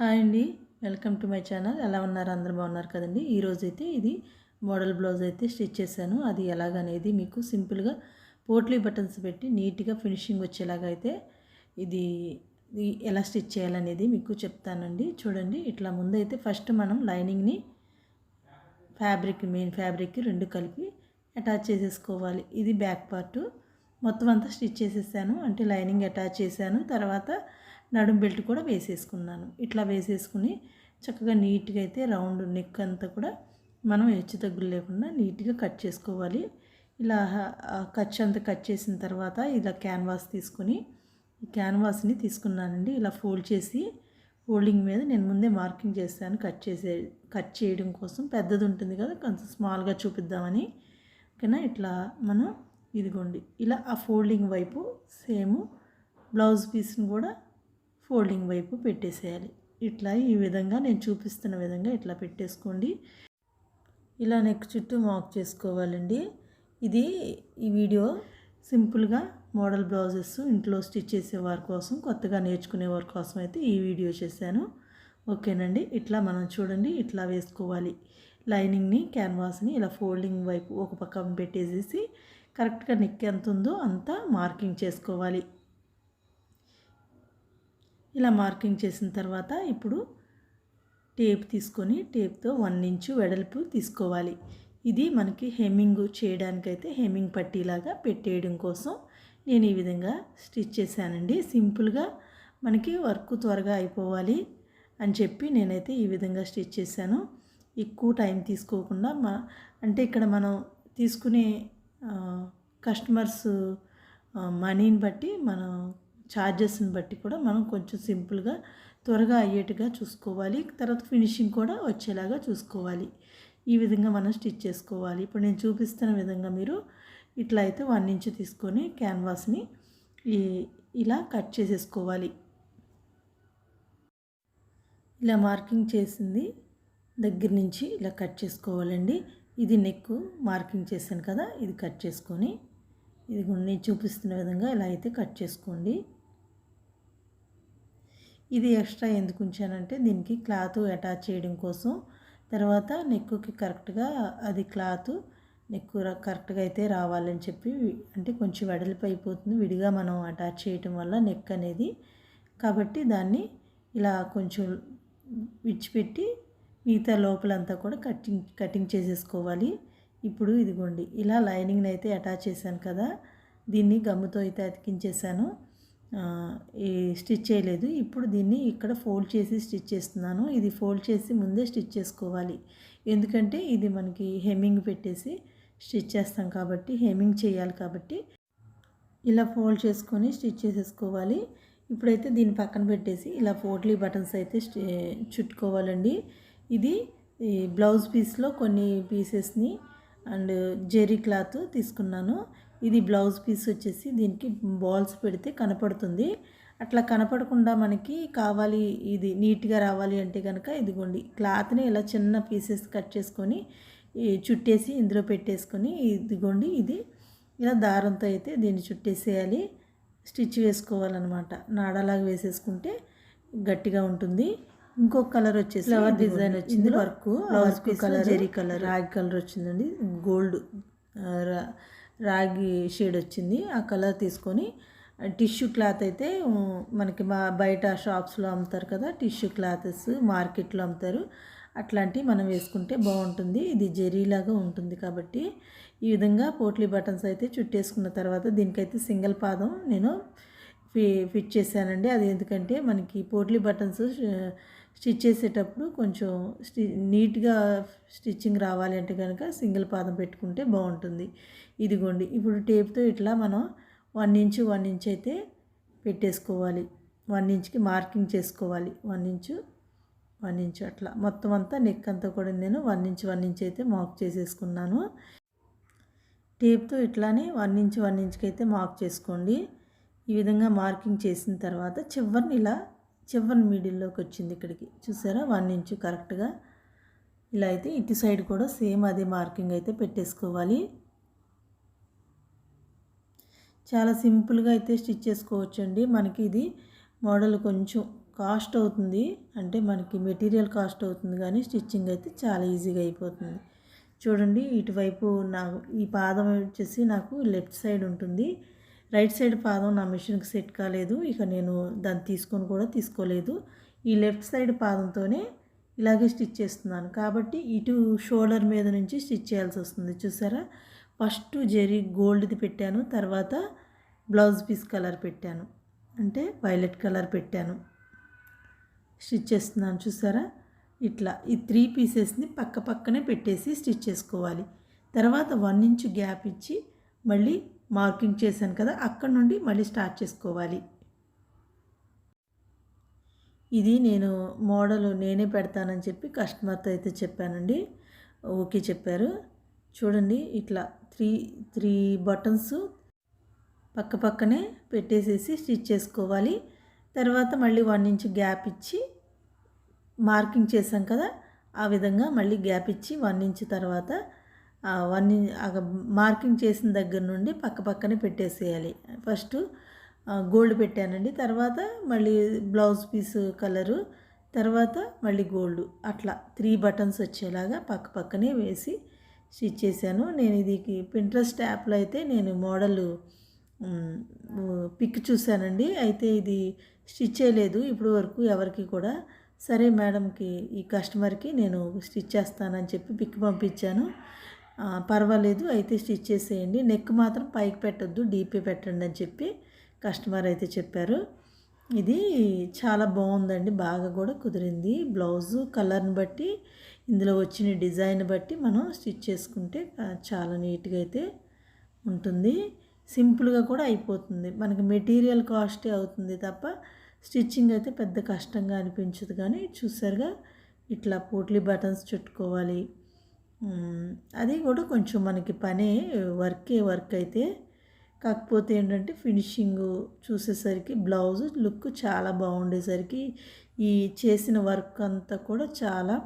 Hi అండి. Welcome to my channel. ఎలా ఉన్నారు? అందరు బాగున్నారు కదండి? ఈరోజు అయితే ఇది మోడల్ బ్లౌజ్ అయితే స్టిచ్ చేశాను. అది ఎలాగనేది మీకు సింపుల్గా పోట్లీ బటన్స్ పెట్టి నీట్గా ఫినిషింగ్ వచ్చేలాగా అయితే ఇది ఎలా స్టిచ్ చేయాలనేది మీకు చెప్తానండి. చూడండి ఇట్లా ముందైతే ఫస్ట్ మనం లైనింగ్ని ఫ్యాబ్రిక్ మెయిన్ ఫ్యాబ్రిక్ రెండు కలిపి అటాచ్ చేసేసుకోవాలి. ఇది బ్యాక్ పార్ట్. మొత్తం అంతా స్టిచ్ చేసేసాను. అంటే లైనింగ్ అటాచ్ చేశాను. తర్వాత నడుం బెల్ట్ కూడా వేసేసుకున్నాను. ఇట్లా వేసేసుకుని చక్కగా నీట్గా అయితే రౌండ్ నెక్ అంతా కూడా మనం హెచ్చు తగ్గులు లేకుండా నీట్గా కట్ చేసుకోవాలి. ఇలా ఖర్చు అంతా కట్ చేసిన తర్వాత ఇలా క్యాన్వాస్ తీసుకుని ఈ క్యాన్వాస్ని తీసుకున్నానండి. ఇలా ఫోల్డ్ చేసి ఫోల్డింగ్ మీద నేను ముందే మార్కింగ్ చేస్తాను కట్ చేసే కట్ చేయడం కోసం పెద్దది ఉంటుంది కదా కొంచెం స్మాల్గా చూపిద్దామని. ఓకేనా? ఇట్లా మనం ఇదిగోండి. ఇలా ఆ ఫోల్డింగ్ వైపు సేమ్ బ్లౌజ్ పీస్ని కూడా ఫోల్డింగ్ వైపు పెట్టేసేయాలి. ఇట్లా ఈ విధంగా నేను చూపిస్తున్న విధంగా ఇట్లా పెట్టేసుకోండి. ఇలా నెక్ చుట్టూ మార్క్ చేసుకోవాలండి. ఇది ఈ వీడియో సింపుల్గా మోడల్ బ్లౌజెస్ ఇంట్లో స్టిచ్ చేసే వారి కోసం కొత్తగా నేర్చుకునే వారి కోసం అయితే ఈ వీడియో చేశాను. ఓకేనండి. ఇట్లా మనం చూడండి. ఇట్లా వేసుకోవాలి. లైనింగ్ని క్యాన్వాస్ని ఇలా ఫోల్డింగ్ వైపు ఒక పక్క పెట్టేసేసి కరెక్ట్గా నెక్ ఎంత ఉందో అంతా మార్కింగ్ చేసుకోవాలి. ఇలా మార్కింగ్ చేసిన తర్వాత ఇప్పుడు టేప్ తీసుకొని టేప్తో వన్ ఇంచు వెడల్పు తీసుకోవాలి. ఇది మనకి హెమ్మింగ్ చేయడానికైతే హెమ్మింగ్ పట్టీలాగా పెట్టేయడం కోసం నేను ఈ విధంగా స్టిచ్ చేశానండి. సింపుల్గా మనకి వర్క్ త్వరగా అయిపోవాలి అని చెప్పి నేనైతే ఈ విధంగా స్టిచ్ చేశాను. ఎక్కువ టైం తీసుకోకుండా మా అంటే ఇక్కడ మనం తీసుకునే కస్టమర్స్ మనీని బట్టి మనం ఛార్జెస్ని బట్టి కూడా మనం కొంచెం సింపుల్గా త్వరగా అయ్యేట్టుగా చూసుకోవాలి. తర్వాత ఫినిషింగ్ కూడా వచ్చేలాగా చూసుకోవాలి. ఈ విధంగా మనం స్టిచ్ చేసుకోవాలి. ఇప్పుడు నేను చూపిస్తున్న విధంగా మీరు ఇట్లా అయితే వన్ ఇంచ్ తీసుకొని క్యాన్వాస్ని ఇలా కట్ చేసేసుకోవాలి. ఇలా మార్కింగ్ చేసింది దగ్గర నుంచి ఇలా కట్ చేసుకోవాలండి. ఇది నెక్ మార్కింగ్ చేశాను కదా ఇది కట్ చేసుకొని ఇది నేను చూపిస్తున్న విధంగా ఇలా అయితే కట్ చేసుకోండి. ఇది ఎక్స్ట్రా ఎందుకు ఉంచానంటే దీనికి క్లాత్ అటాచ్ చేయడం కోసం. తర్వాత నెక్కుకి కరెక్ట్గా అది క్లాత్ నెక్కు కరెక్ట్గా అయితే రావాలని చెప్పి అంటే కొంచెం వెడల్పు అయిపోతుంది. విడిగా మనం అటాచ్ చేయటం వల్ల నెక్ అనేది. కాబట్టి దాన్ని ఇలా కొంచెం విడిచిపెట్టి మిగతా లోపలంతా కూడా కటింగ్ కటింగ్ చేసేసుకోవాలి. ఇప్పుడు ఇదిగోండి ఇలా లైనింగ్ని అయితే అటాచ్ చేశాను కదా దీన్ని గమ్ముతో అయితే అతికించేసాను ఈ స్టిచ్ చేయలేదు. ఇప్పుడు దీన్ని ఇక్కడ ఫోల్డ్ చేసి స్టిచ్ చేస్తున్నాను. ఇది ఫోల్డ్ చేసి ముందే స్టిచ్ చేసుకోవాలి. ఎందుకంటే ఇది మనకి హెమ్మింగ్ పెట్టేసి స్టిచ్ చేస్తాం కాబట్టి హెమ్మింగ్ చేయాలి కాబట్టి ఇలా ఫోల్డ్ చేసుకొని స్టిచ్ చేసేసుకోవాలి. ఇప్పుడైతే దీన్ని పక్కన పెట్టేసి ఇలా పోట్లీ బటన్స్ అయితే చుట్టుకోవాలండి. ఇది బ్లౌజ్ పీస్లో కొన్ని పీసెస్ని అండ్ జెరీ క్లాత్ తీసుకున్నాను. ఇది బ్లౌజ్ పీస్ వచ్చేసి దీనికి బాల్స్ పెడితే కనపడుతుంది. అట్లా కనపడకుండా మనకి కావాలి ఇది నీట్గా రావాలి అంటే కనుక ఇదిగోండి క్లాత్ని ఇలా చిన్న పీసెస్ కట్ చేసుకొని చుట్టేసి ఇందులో పెట్టేసుకొని ఇదిగోండి ఇది ఇలా దారంతో అయితే దీన్ని చుట్టేసేయాలి. స్టిచ్ వేసుకోవాలన్నమాట. నాడలాగా వేసేసుకుంటే గట్టిగా ఉంటుంది. ఇంకొక కలర్ వచ్చేసి ఫ్లవర్ డిజైన్ వచ్చింది. Work blouse colour zari colour రాగి కలర్ వచ్చిందండి. గోల్డ్ రాగి షేడ్ వచ్చింది. ఆ కలర్ తీసుకొని టిష్యూ క్లాత్ అయితే మనకి మా బయట షాప్స్లో అమ్ముతారు కదా టిష్యూ క్లాత్స్ మార్కెట్లో అమ్ముతారు. అట్లాంటివి మనం వేసుకుంటే బాగుంటుంది. ఇది జెరీలాగా ఉంటుంది కాబట్టి ఈ విధంగా పోట్లీ బటన్స్ అయితే చుట్టేసుకున్న తర్వాత దీనికైతే సింగిల్ పాదం నేను ఫి ఫిట్ చేశానండి. అది ఎందుకంటే మనకి పోట్లీ బటన్స్ స్టిచ్ చేసేటప్పుడు కొంచెం స్టి నీట్గా స్టిచ్చింగ్ రావాలి అంటే కనుక సింగిల్ పాదం పెట్టుకుంటే బాగుంటుంది. ఇదిగోండి ఇప్పుడు టేప్తో ఇట్లా మనం వన్ ఇంచు వన్ ఇంచ్ అయితే పెట్టేసుకోవాలి. వన్ ఇంచ్కి మార్కింగ్ చేసుకోవాలి. వన్ ఇంచు వన్ ఇంచు అట్లా. మొత్తం అంతా నెక్ అంతా కూడా నేను వన్ ఇంచ్ వన్ ఇంచ్ అయితే మార్క్ చేసేసుకున్నాను. టేప్తో ఇట్లానే వన్ ఇంచ్ వన్ ఇంచ్కి అయితే మార్క్ చేసుకోండి. ఈ విధంగా మార్కింగ్ చేసిన తర్వాత చివరిని ఇలా చివరి మిడిల్లోకి వచ్చింది ఇక్కడికి. చూసారా? వన్ ఇంచు కరెక్ట్గా. ఇలా అయితే ఇటు సైడ్ కూడా సేమ్ అదే మార్కింగ్ అయితే పెట్టేసుకోవాలి. చాలా సింపుల్గా అయితే స్టిచ్ చేసుకోవచ్చు అండి మనకి ఇది మోడల్ కొంచెం కాస్ట్ అవుతుంది. అంటే మనకి మెటీరియల్ కాస్ట్ అవుతుంది కానీ స్టిచ్చింగ్ అయితే చాలా ఈజీగా అయిపోతుంది. చూడండి ఇటువైపు నాకు ఈ పాదం వచ్చేసి నాకు లెఫ్ట్ సైడ్ ఉంటుంది. రైట్ సైడ్ పాదం నా మిషన్కి సెట్ కాలేదు. ఇక నేను దాన్ని తీసుకొని కూడా తీసుకోలేదు. ఈ లెఫ్ట్ సైడ్ పాదంతోనే ఇలాగే స్టిచ్ చేస్తున్నాను. కాబట్టి ఇటు షోల్డర్ మీద నుంచి స్టిచ్ చేయాల్సి వస్తుంది. చూసారా? ఫస్ట్ జెరీ గోల్డ్ది పెట్టాను. తర్వాత బ్లౌజ్ పీస్ కలర్ పెట్టాను. అంటే వైలెట్ కలర్ పెట్టాను. స్టిచ్ చేస్తున్నాను. చూసారా? ఇట్లా ఈ త్రీ పీసెస్ని పక్క పక్కనే పెట్టేసి స్టిచ్ చేసుకోవాలి. తర్వాత వన్ ఇంచ్ గ్యాప్ ఇచ్చి మళ్ళీ మార్కింగ్ చేశాను కదా అక్కడ నుండి మళ్ళీ స్టార్ట్ చేసుకోవాలి. ఇది నేను మోడల్ నేనే పెడతానని చెప్పి కస్టమర్తో అయితే చెప్పానండి. ఓకే చెప్పారు. చూడండి ఇట్లా త్రీ త్రీ బటన్స్ పక్క పక్కనే పెట్టేసేసి స్టిచ్ చేసుకోవాలి. తర్వాత మళ్ళీ వన్ ఇంచ్ గ్యాప్ ఇచ్చి మార్కింగ్ చేసాం కదా ఆ విధంగా మళ్ళీ గ్యాప్ ఇచ్చి వన్ ఇంచ్ తర్వాత వన్ మార్కింగ్ చేసిన దగ్గర నుండి పక్క పక్కనే పెట్టేసేయాలి. ఫస్ట్ గోల్డ్ పెట్టానండి. తర్వాత మళ్ళీ బ్లౌజ్ పీస్ కలరు. తర్వాత మళ్ళీ గోల్డ్. అట్లా త్రీ బటన్స్ వచ్చేలాగా పక్క పక్కనే వేసి స్టిచ్ చేశాను. నేను ఇది పింట్రెస్ట్ యాప్లో అయితే నేను మోడల్ పిక్ చూశానండి. అయితే ఇది స్టిచ్ చేయలేదు. ఇప్పుడు వరకు ఎవరికి కూడా సరే మేడంకి ఈ కస్టమర్కి నేను స్టిచ్ చేస్తానని చెప్పి పిక్ పంపించాను. పర్వాలేదు అయితే స్టిచ్ చేసేయండి. నెక్ మాత్రం పైకి పెట్టద్దు డీపీ పెట్టండి అని చెప్పి కస్టమర్ అయితే చెప్పారు. ఇది చాలా బాగుందండి బాగా కూడా కుదిరింది. బ్లౌజు కలర్ని బట్టి ఇందులో వచ్చిన డిజైన్ బట్టి మనం స్టిచ్ చేసుకుంటే చాలా నీట్గా అయితే ఉంటుంది. సింపుల్గా కూడా అయిపోతుంది. మనకి మెటీరియల్ కాస్టే అవుతుంది తప్ప స్టిచ్చింగ్ అయితే పెద్ద కష్టంగా అనిపించదు. కానీ చూసారుగా ఇట్లా పోట్లీ బటన్స్ చుట్టుకోవాలి అది కూడా కొంచెం మనకి పనే వర్కే వర్క్ అయితే. కాకపోతే ఏంటంటే ఫినిషింగ్ చూసేసరికి బ్లౌజ్ లుక్ చాలా బాగుండేసరికి ఈ చేసిన వర్క్ అంతా కూడా చాలా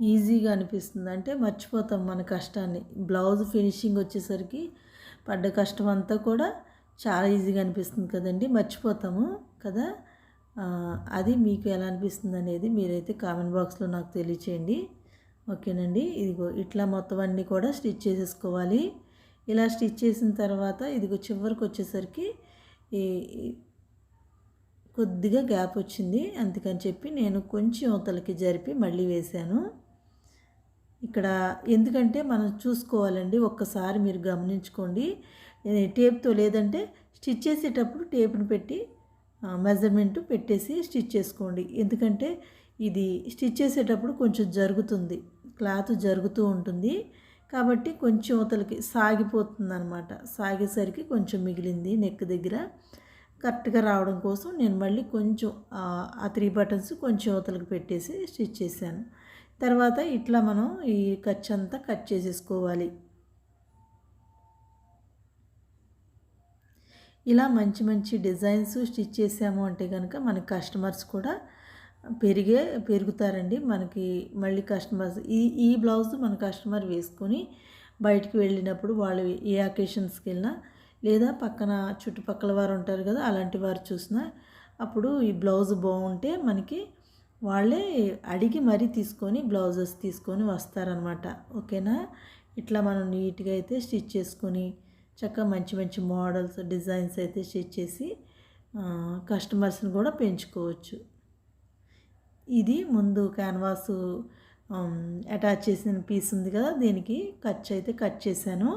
ఈజీగా అనిపిస్తుంది. అంటే మర్చిపోతాం మన కష్టాన్ని. బ్లౌజ్ ఫినిషింగ్ వచ్చేసరికి పడ్డ కష్టం అంతా కూడా చాలా ఈజీగా అనిపిస్తుంది కదండి. మర్చిపోతాము కదా? అది మీకు ఎలా అనిపిస్తుంది అనేది మీరైతే కామెంట్ బాక్స్లో నాకు తెలియచేయండి. ఓకేనండి. ఇదిగో ఇట్లా మొత్తం అన్నీ కూడా స్టిచ్ చేసేసుకోవాలి. ఇలా స్టిచ్ చేసిన తర్వాత ఇదిగో చివరికి వచ్చేసరికి ఈ కొద్దిగా గ్యాప్ వచ్చింది. అందుకని చెప్పి నేను కొంచెం అవతలకి జరిపి మళ్ళీ వేశాను. ఇక్కడ ఎందుకంటే మనం చూసుకోవాలండి. ఒక్కసారి మీరు గమనించుకోండి. టేప్తో లేదంటే స్టిచ్ చేసేటప్పుడు టేప్ని పెట్టి మెజర్మెంట్ పెట్టేసి స్టిచ్ చేసుకోండి. ఎందుకంటే ఇది స్టిచ్ చేసేటప్పుడు కొంచెం జరుగుతుంది. క్లాత్ జరుగుతూ ఉంటుంది. కాబట్టి కొంచెం అవతలకి సాగిపోతుంది అనమాట సాగేసరికి కొంచెం మిగిలింది నెక్ దగ్గర. కరెక్ట్గా రావడం కోసం నేను మళ్ళీ కొంచెం ఆ త్రీ బటన్స్ కొంచెం అవతలకి పెట్టేసి స్టిచ్ చేశాను. తర్వాత ఇట్లా మనం ఈ ఖర్చు అంతా కట్ చేసేసుకోవాలి. ఇలా మంచి మంచి డిజైన్స్ స్టిచ్ చేసాము అంటే కనుక మన కస్టమర్స్ కూడా పెరిగే పెరుగుతారండి. మనకి మళ్ళీ కస్టమర్స్ ఈ ఈ బ్లౌజ్ మన కస్టమర్ వేసుకొని బయటికి వెళ్ళినప్పుడు వాళ్ళు ఏ అకేషన్స్కి వెళ్ళినా లేదా పక్కన చుట్టుపక్కల వారు ఉంటారు కదా అలాంటి వారు చూసినా అప్పుడు ఈ బ్లౌజ్ బాగుంటే మనకి వాళ్ళే అడిగి మరీ తీసుకొని బ్లౌజెస్ తీసుకొని వస్తారనమాట ఓకేనా? ఇట్లా మనం నీట్గా అయితే స్టిచ్ చేసుకొని చక్కగా మంచి మంచి మోడల్స్ డిజైన్స్ అయితే స్టిచ్ చేసి కస్టమర్స్ని కూడా పెంచుకోవచ్చు. ఇది ముందు క్యాన్వాస్ అటాచ్ చేసిన పీస్ ఉంది కదా దీనికి కట్ అయితే కట్ చేశాను.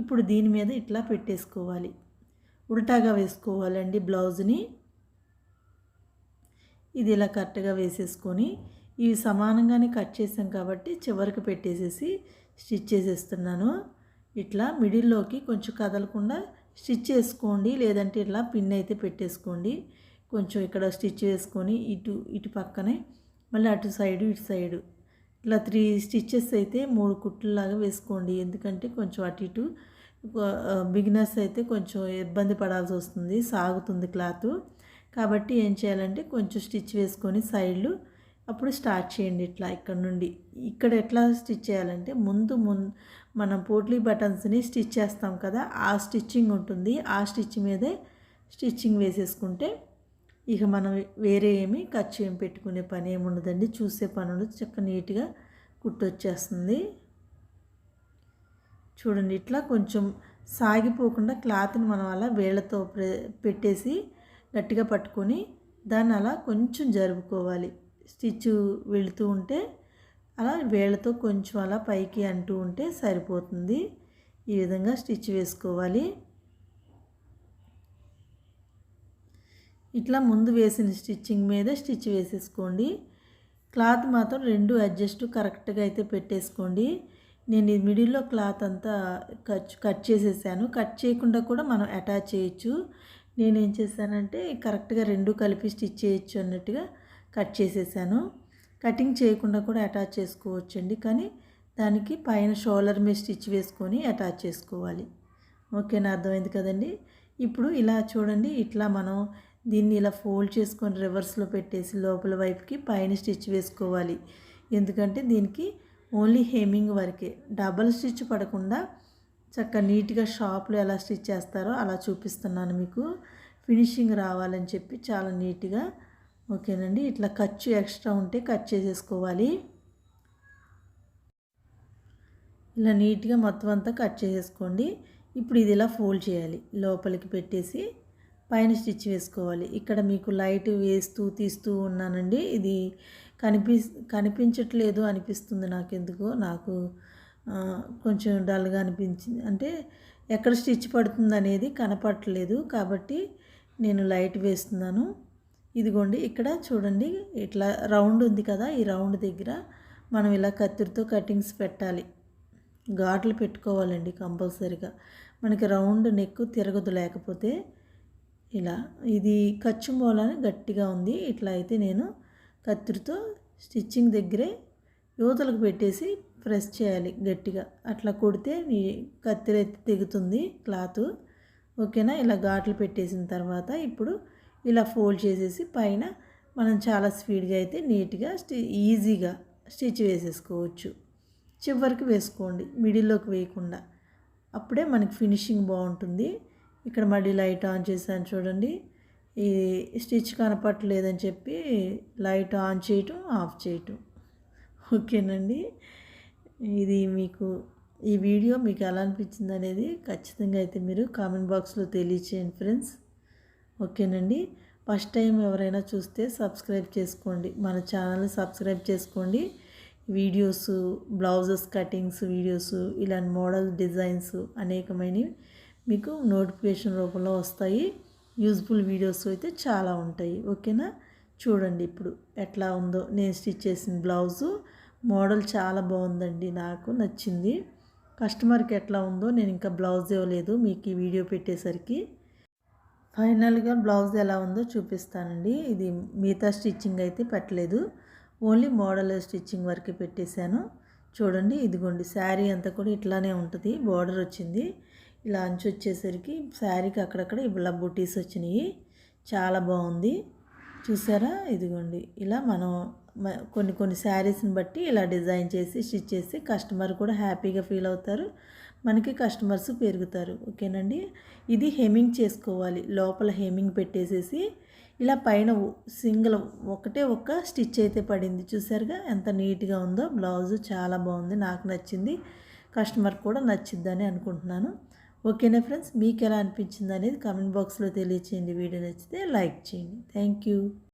ఇప్పుడు దీని మీద ఇట్లా పెట్టేసుకోవాలి. ఉల్టాగా వేసుకోవాలండి బ్లౌజ్ని. ఇది ఇలా కరెక్ట్గా వేసేసుకొని ఇవి సమానంగానే కట్ చేసాం కాబట్టి చివరికి పెట్టేసేసి స్టిచ్ చేసేస్తున్నాను. ఇట్లా మిడిల్లోకి కొంచెం కదలకుండా స్టిచ్ చేసుకోండి లేదంటే ఇట్లా పిన్ అయితే పెట్టేసుకోండి. కొంచెం ఇక్కడ స్టిచ్ వేసుకొని ఇటు ఇటు పక్కనే మళ్ళీ అటు సైడు ఇటు సైడు. ఇట్లా త్రీ స్టిచ్చెస్ అయితే మూడు కుట్లలాగా వేసుకోండి. ఎందుకంటే కొంచెం అటు ఇటు బిగినర్స్ అయితే కొంచెం ఇబ్బంది పడాల్సి వస్తుంది సాగుతుంది క్లాత్. కాబట్టి ఏం చేయాలంటే కొంచెం స్టిచ్ వేసుకొని సైడ్లు అప్పుడు స్టార్ట్ చేయండి ఇట్లా ఇక్కడ నుండి. ఇక్కడ ఎట్లా స్టిచ్ చేయాలంటే ముందు ముందు మనం పోట్లీ బటన్స్ని స్టిచ్ చేస్తాం కదా ఆ స్టిచ్చింగ్ ఉంటుంది. ఆ స్టిచ్ మీదే స్టిచ్చింగ్ వేసేసుకుంటే ఇక మనం వేరే ఏమి ఖర్చు ఏమి పెట్టుకునే పని ఏమి ఉండదండి. చూసే పని ఉండదు చక్క నీట్గా కుట్టొచ్చేస్తుంది చూడండి ఇట్లా కొంచెం సాగిపోకుండా క్లాత్ని మనం అలా వేళ్ళతో పెట్టేసి గట్టిగా పట్టుకొని దాన్ని అలా కొంచెం జరుపుకోవాలి. స్టిచ్ వెళుతూ ఉంటే అలా వేళ్ళతో కొంచెం అలా పైకి అంటూ ఉంటే సరిపోతుంది. ఈ విధంగా స్టిచ్ వేసుకోవాలి. ఇట్లా ముందు వేసిన స్టిచ్చింగ్ మీద స్టిచ్ వేసేసుకోండి. క్లాత్ మాత్రం రెండు అడ్జస్ట్ కరెక్ట్గా అయితే పెట్టేసుకోండి. నేను ఈ మిడిల్లో క్లాత్ అంతా కట్ కట్ చేసేసాను. కట్ చేయకుండా కూడా మనం అటాచ్ చేయొచ్చు. నేను ఏం చేశానంటే కరెక్ట్గా రెండు కలిపి స్టిచ్ చేయొచ్చు అన్నట్టుగా కట్ చేసేసాను. కటింగ్ చేయకుండా కూడా అటాచ్ చేసుకోవచ్చండి. కానీ దానికి పైన షోల్డర్ మీద స్టిచ్ వేసుకొని అటాచ్ చేసుకోవాలి. ఓకేనా? అర్థమైంది కదండి? ఇప్పుడు ఇలా చూడండి. ఇట్లా మనం దీన్ని ఇలా ఫోల్డ్ చేసుకొని రివర్స్లో పెట్టేసి లోపల వైపుకి పైన స్టిచ్ వేసుకోవాలి. ఎందుకంటే దీనికి ఓన్లీ హేమింగ్ వరకే. డబల్ స్టిచ్ పడకుండా చక్కగా నీట్గా షాప్లో ఎలా స్టిచ్ చేస్తారో అలా చూపిస్తున్నాను మీకు. ఫినిషింగ్ రావాలని చెప్పి చాలా నీట్గా ఓకేనండి. ఇట్లా ఖర్చు ఎక్స్ట్రా ఉంటే కట్ చేసేసుకోవాలి. ఇలా నీట్గా మొత్తం అంతా కట్ చేసేసుకోండి. ఇప్పుడు ఇది ఇలా ఫోల్డ్ చేయాలి. లోపలికి పెట్టేసి పైన స్టిచ్ వేసుకోవాలి. ఇక్కడ మీకు లైట్ వేస్తూ తీస్తూ ఉన్నానండి. ఇది కనిపి కనిపించట్లేదు అనిపిస్తుంది నాకు ఎందుకో నాకు కొంచెం డల్గా అనిపించింది. అంటే ఎక్కడ స్టిచ్ పడుతుంది అనేది కనపడట్లేదు కాబట్టి నేను లైట్ వేస్తున్నాను. ఇదిగోండి ఇక్కడ చూడండి ఇట్లా రౌండ్ ఉంది కదా ఈ రౌండ్ దగ్గర మనం ఇలా కత్తిరితో కటింగ్స్ పెట్టాలి. ఘాట్లు పెట్టుకోవాలండి కంపల్సరిగా. మనకి రౌండ్ నెక్ తిరగదు లేకపోతే ఇలా. ఇది ఖర్చు మూలని గట్టిగా ఉంది. ఇట్లా అయితే నేను కత్తిరితో స్టిచ్చింగ్ దగ్గరే యువతలకు పెట్టేసి ప్రెస్ చేయాలి గట్టిగా. అట్లా కొడితే మీ కత్తిరి అయితే తెగుతుంది క్లాత్. ఓకేనా? ఇలా ఘాట్లు పెట్టేసిన తర్వాత ఇప్పుడు ఇలా ఫోల్డ్ చేసేసి పైన మనం చాలా స్పీడ్గా అయితే నీట్గా స్టి ఈజీగా స్టిచ్ వేసేసుకోవచ్చు. చివరికి వేసుకోండి. మిడిల్లోకి వేయకుండా. అప్పుడే మనకి ఫినిషింగ్ బాగుంటుంది. ఇక్కడ మళ్ళీ లైట్ ఆన్ చేశాను చూడండి. ఈ స్టిచ్ కనపట్టలేదని చెప్పి లైట్ ఆన్ చేయటం ఆఫ్ చేయటం. ఓకేనండి. ఇది మీకు ఈ వీడియో మీకు ఎలా అనిపించింది అనేది ఖచ్చితంగా అయితే మీరు కామెంట్ బాక్స్లో తెలియచేయండి ఫ్రెండ్స్. ఓకేనండి. ఫస్ట్ టైం ఎవరైనా చూస్తే సబ్స్క్రైబ్ చేసుకోండి. మన ఛానల్ని సబ్స్క్రైబ్ చేసుకోండి. వీడియోస్ బ్లౌజెస్ కటింగ్స్ వీడియోస్ ఇలాంటి మోడల్ డిజైన్స్ అనేకమైనవి మీకు నోటిఫికేషన్ రూపంలో వస్తాయి. యూజ్ఫుల్ వీడియోస్ అయితే చాలా ఉంటాయి. ఓకేనా? చూడండి ఇప్పుడు ఎట్లా ఉందో. నేను స్టిచ్ చేసిన బ్లౌజు. మోడల్ చాలా బాగుందండి. నాకు నచ్చింది. కస్టమర్కి ఎట్లా ఉందో నేను ఇంకా బ్లౌజ్ ఇవ్వలేదు. మీకు ఈ వీడియో పెట్టేసరికి ఫైనల్గా బ్లౌజ్ ఎలా ఉందో చూపిస్తానండి. ఇది మిగతా స్టిచ్చింగ్ అయితే పెట్టలేదు. ఓన్లీ మోడల్ స్టిచ్చింగ్ వరకే పెట్టేశాను. చూడండి ఇదిగోండి శారీ అంతా కూడా ఇట్లానే ఉంటుంది. బార్డర్ వచ్చింది. ఇలా అంచు వచ్చేసరికి శారీకి అక్కడక్కడ ఇలా బుటీస్ వచ్చినాయి. చాలా బాగుంది. చూసారా? ఇదిగోండి. ఇలా మనం కొన్ని కొన్ని శారీస్ని బట్టి ఇలా డిజైన్ చేసి స్టిచ్ చేసి కస్టమర్ కూడా హ్యాపీగా ఫీల్ అవుతారు. మనకి కస్టమర్స్ పెరుగుతారు. ఓకేనండి? ఇది హెమింగ్ చేసుకోవాలి. లోపల హెమింగ్ పెట్టేసేసి ఇలా పైన సింగిల్ ఒకటే ఒక్క స్టిచ్ అయితే పడింది. చూసారుగా? ఎంత నీట్గా ఉందో. బ్లౌజ్ చాలా బాగుంది. నాకు నచ్చింది. కస్టమర్ కూడా నచ్చిద్దని అనుకుంటున్నాను. ఓకేనా ఫ్రెండ్స్? మీకు ఎలా అనిపించింది అనేది కామెంట్ బాక్స్లో తెలియచేయండి. వీడియో నచ్చితే లైక్ చేయండి. Thank you.